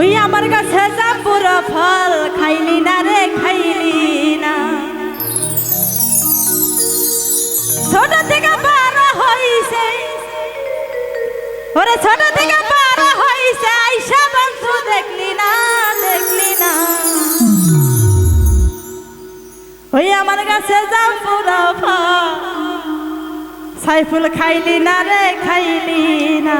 ওই আমার কাছে জাম্বুর ফল, খাইলি না রে, খাইলি না। ছোট থেকে বড় হইছে। ওরে ছোট থেকে বড় হইছে, আইসা বন্ধু দেখলি না দেখলি না। ওই আমার কাছে জাম্বুর ফল, সাইফুল খাইলি না রে, খাইলি না।